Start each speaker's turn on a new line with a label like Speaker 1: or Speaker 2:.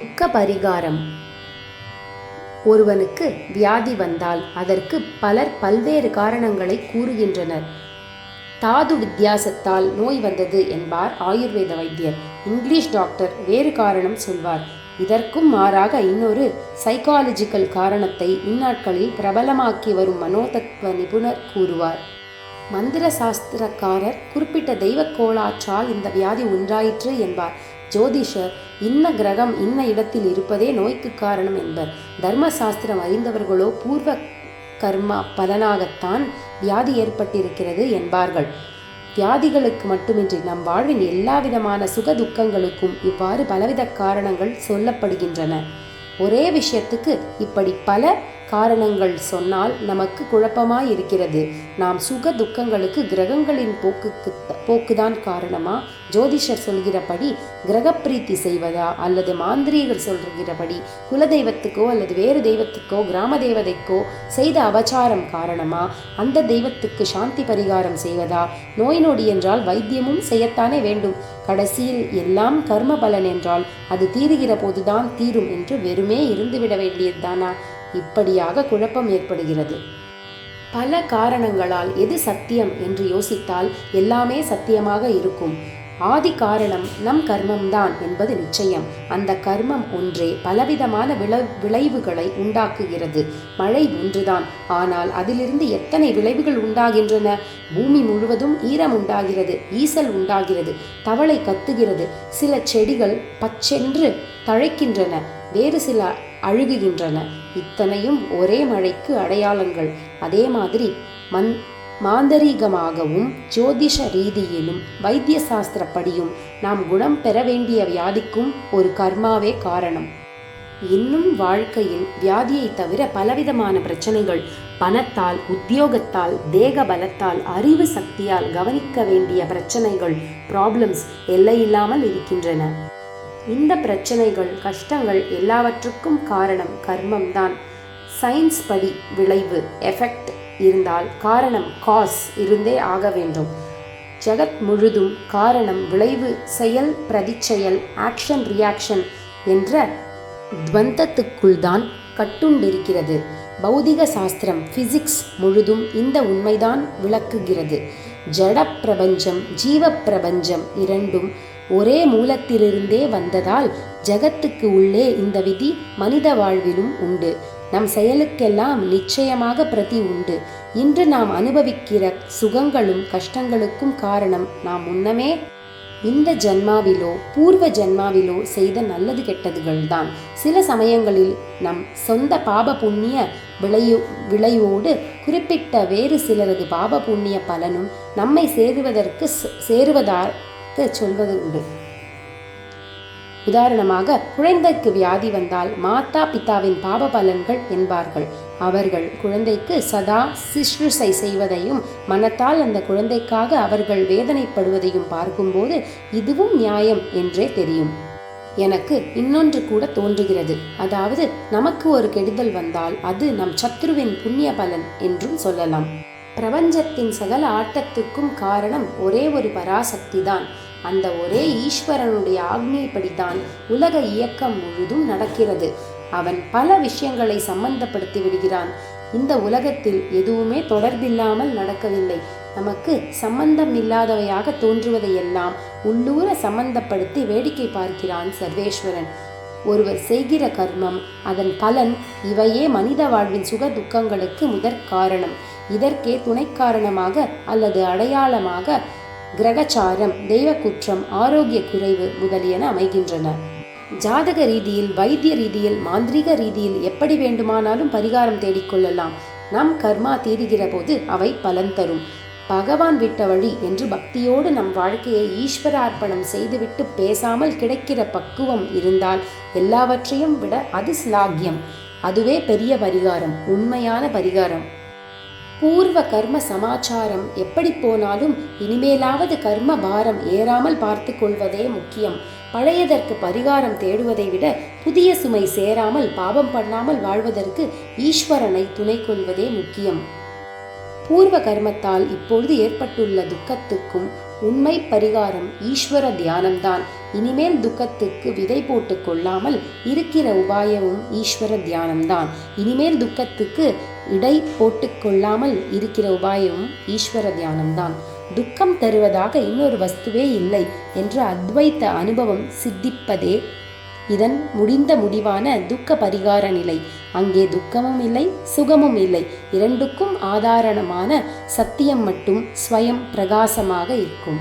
Speaker 1: துக்க பரிகாரம். ஒருவனுக்கு வியாதி வந்தால் அதற்கு பலர் பல்வேறு காரணங்களை கூறுகின்றனர். தாது வித்தியாசத்தால் நோய் வந்தது என்பார் ஆயுர்வேத வைத்தியர். இங்கிலீஷ் டாக்டர் வேறு காரணம் சொல்வார். இதற்கும் மாறாக இன்னொரு சைக்காலஜிக்கல் காரணத்தை இந்நாட்களில் பிரபலமாக்கி வரும் மனோதத்துவ நிபுணர் கூறுவார். மந்திர சாஸ்திரக்காரர் குறிப்பிட்ட தெய்வ கோளாற்றால் இந்த வியாதி உண்டாயிற்று என்பார். ஜோதிஷர் இன்ன கிரகம் இன்ன இடத்தில் இருப்பதே நோய்க்கு காரணம் என்பர். தர்ம சாஸ்திரம் அறிந்தவர்களோ பூர்வ கர்மா பலனாகத்தான் வியாதி ஏற்பட்டிருக்கிறது என்பார்கள். வியாதிகளுக்கு மட்டுமின்றி நம் வாழ்வின் எல்லா விதமான சுக துக்கங்களுக்கும் இவ்வாறு பலவித காரணங்கள் சொல்லப்படுகின்றன. ஒரே விஷயத்துக்கு இப்படி பல காரணங்கள் சொன்னால் நமக்கு குழப்பமாய் இருக்கிறது நாம் சுக துக்கங்களுக்கு கிரகங்களின் போக்குக்கு போக்குதான் காரணமா? ஜோதிஷர் சொல்கிறபடி கிரகப்பிரீத்தி செய்வதா? அல்லது மாந்திரீகர் சொல்கிறபடி குலதெய்வத்துக்கோ அல்லது வேறு தெய்வத்துக்கோ கிராம தேவதைக்கோ செய்த அபச்சாரம் காரணமா? அந்த தெய்வத்துக்கு சாந்தி பரிகாரம் செய்வதா? நோய் நொடி என்றால் வைத்தியமும் செய்யத்தானே வேண்டும். கடைசியில் எல்லாம் கர்ம பலன் என்றால் அது தீருகிற போதுதான் தீரும் என்று வெறுமே இருந்துவிட வேண்டியதுதானா? இப்படியாக குழப்பம் ஏற்படுகிறது. பல காரணங்களால் எது சத்தியம் என்று யோசித்தால் எல்லாமே சத்தியமாக இருக்கும். ஆதி காரணம் நம் கர்மம்தான் என்பது நிச்சயம். அந்த கர்மம் ஒன்றே பலவிதமான விள விளைவுகளை உண்டாக்குகிறது. மழை ஒன்றுதான். ஆனால் அதிலிருந்து எத்தனை விளைவுகள் உண்டாகின்றன? பூமி முழுவதும் ஈரம் உண்டாகிறது ஈசல் உண்டாகிறது தவளை கத்துகிறது. சில செடிகள் பச்சென்று தழைக்கின்றன. வேறு சில அழுகுகின்றன. இத்தனையும் ஒரே மழைக்கு அடையாளங்கள். அதே மாதிரி மந் மாந்தரீகமாகவும் ஜோதிஷ ரீதியிலும் வைத்திய சாஸ்திரப்படியும் நாம் குணம் பெற வேண்டிய வியாதிக்கும் ஒரு கர்மாவே காரணம். இன்னும் வாழ்க்கையில் வியாதியை தவிர பலவிதமான பிரச்சனைகள் பணத்தால் உத்தியோகத்தால் தேக பலத்தால் அறிவு சக்தியால் கவனிக்க வேண்டிய பிரச்சனைகள் ப்ராப்ளம்ஸ் எல்லையில்லாமல் இருக்கின்றன. இந்த பிரச்சனைகள் கஷ்டங்கள் எல்லாவற்றுக்கும் காரணம் கர்மம்தான். சயின்ஸ் படி விளைவு எஃபெக்ட் இருந்தால் காரணம் காஸ் இருந்தே ஆக வேண்டும். ஜெகத் முழுதும் காரணம் விளைவு செயல் பிரதிச்செயல் ஆக்ஷன் ரியாக்ஷன் என்ற துவந்தத்துக்குள் தான் கட்டுண்டிருக்கிறது. பௌதிக சாஸ்திரம் பிசிக்ஸ் முழுதும் இந்த உண்மைதான் விளக்குகிறது. ஜட பிரபஞ்சம் ஜீவ பிரபஞ்சம் இரண்டும் ஒரே மூலத்திலிருந்தே வந்ததால் ஜகத்துக்கு உள்ளே இந்த விதி மனித வாழ்விலும் உண்டு. நம் செயலுக்கெல்லாம் நிச்சயமாக பிரதி உண்டு. இன்று நாம் அனுபவிக்கிற சுகங்களும் கஷ்டங்களுக்கும் காரணம் நாம் முன்னமே இந்த ஜன்மாவிலோ பூர்வ ஜன்மாவிலோ செய்த நல்லது கெட்டதுகள்தான். சில சமயங்களில் நம் சொந்த பாப புண்ணிய விளையோ விளைவோடு குறிப்பிட்ட வேறு சிலரது பாப புண்ணிய பலனும் நம்மை சேருவதற்கு சேருவதால் சொல்வது உண்டு. உதாரணமாக குழந்தைக்கு வியாதி வந்தால் மாதா பிதாவின் பாப பலன்கள் என்பார்கள். அவர்கள் குழந்தைக்கு சதா சிஸ்ருசை செய்வதையும் மனத்தால் அந்த குழந்தைக்காக அவர்கள் வேதனைப்படுவதையும் பார்க்கும்போது இதுவும் நியாயம் என்றே தெரியும். எனக்கு இன்னொன்று கூட தோன்றுகிறது. அதாவது நமக்கு ஒரு கெடுதல் வந்தால் அது நம் சத்ருவின் புண்ணிய பலன் என்றும் சொல்லலாம். பிரபஞ்சத்தின் சகல ஆட்டத்துக்கும் காரணம் ஒரே ஒரு பராசக்தி தான் அந்த ஒரே ஈஸ்வரனுடைய ஆக்னியப்படித்தான் உலக இயக்கம் முழுதும் நடக்கிறது. அவன் பல விஷயங்களை சம்பந்தப்படுத்தி விடுகிறான். இந்த உலகத்தில் எதுவுமே தொடர்பில்லாமல் நடக்கவில்லை. நமக்கு சம்பந்தம் இல்லாதவையாக தோன்றுவதையெல்லாம் உள்ளூர சம்பந்தப்படுத்தி வேடிக்கை பார்க்கிறான் சர்வேஸ்வரன். ஒருவர் செய்கிற கர்மம் அதன் பலன் இவையே மனித வாழ்வின் சுக துக்கங்களுக்கு முதற் காரணம். இதற்கே துணை காரணமாக அல்லது அடையாளமாக கிரகச்சாரம் தெய்வ குற்றம் ஆரோக்கிய குறைவு முதலியன அமைகின்றன. ஜாதக ரீதியில் வைத்திய ரீதியில் மாந்திரீக ரீதியில் எப்படி வேண்டுமானாலும் பரிகாரம் தேடிக்கொள்ளலாம் நம் கர்மா தீருகிற போது அவை பலன் தரும். பகவான் விட்ட வழி என்று பக்தியோடு நம் வாழ்க்கையை ஈஸ்வர அர்ப்பணம் செய்துவிட்டு பேசாமல் கிடைக்கிற பக்குவம் இருந்தால் எல்லாவற்றையும் விட அது ஸ்லாகியம் அதுவே பெரிய பரிகாரம் உண்மையான பரிகாரம். பூர்வ கர்ம சமாச்சாரம் எப்படி போனாலும் இனிமேலாவது கர்ம பாரம் ஏறாமல் பார்த்து கொள்வதே முக்கியம். பழையதற்கு பரிகாரம் தேடுவதை விட புதிய சுமை சேராமல் பாவம் பண்ணாமல் வாழ்வதற்கு ஈஸ்வரனை துணை கொள்வதே முக்கியம். பூர்வ கர்மத்தால் இப்பொழுது ஏற்பட்டுள்ள துக்கத்துக்கும் உண்மை பரிகாரம் ஈஸ்வர தியானம்தான். இனிமேல் துக்கத்துக்கு விதை போட்டு கொள்ளாமல் இருக்கிற உபாயமும் ஈஸ்வர தியானம்தான். இனிமேல் துக்கத்துக்கு இடை போட்டு கொள்ளாமல் இருக்கிற உபாயமும் ஈஸ்வர தியானம்தான். துக்கம் தருவதாக இன்னொரு வஸ்துவே இல்லை என்ற அத்வைத்த அனுபவம் சித்திப்பதே இதன் முடிந்த முடிவான துக்க பரிகார நிலை. அங்கே துக்கமும் இல்லை சுகமும் இல்லை. இரண்டுக்கும் ஆதாரணமான சத்தியம் மட்டும் ஸ்வயம் பிரகாசமாக இருக்கும்.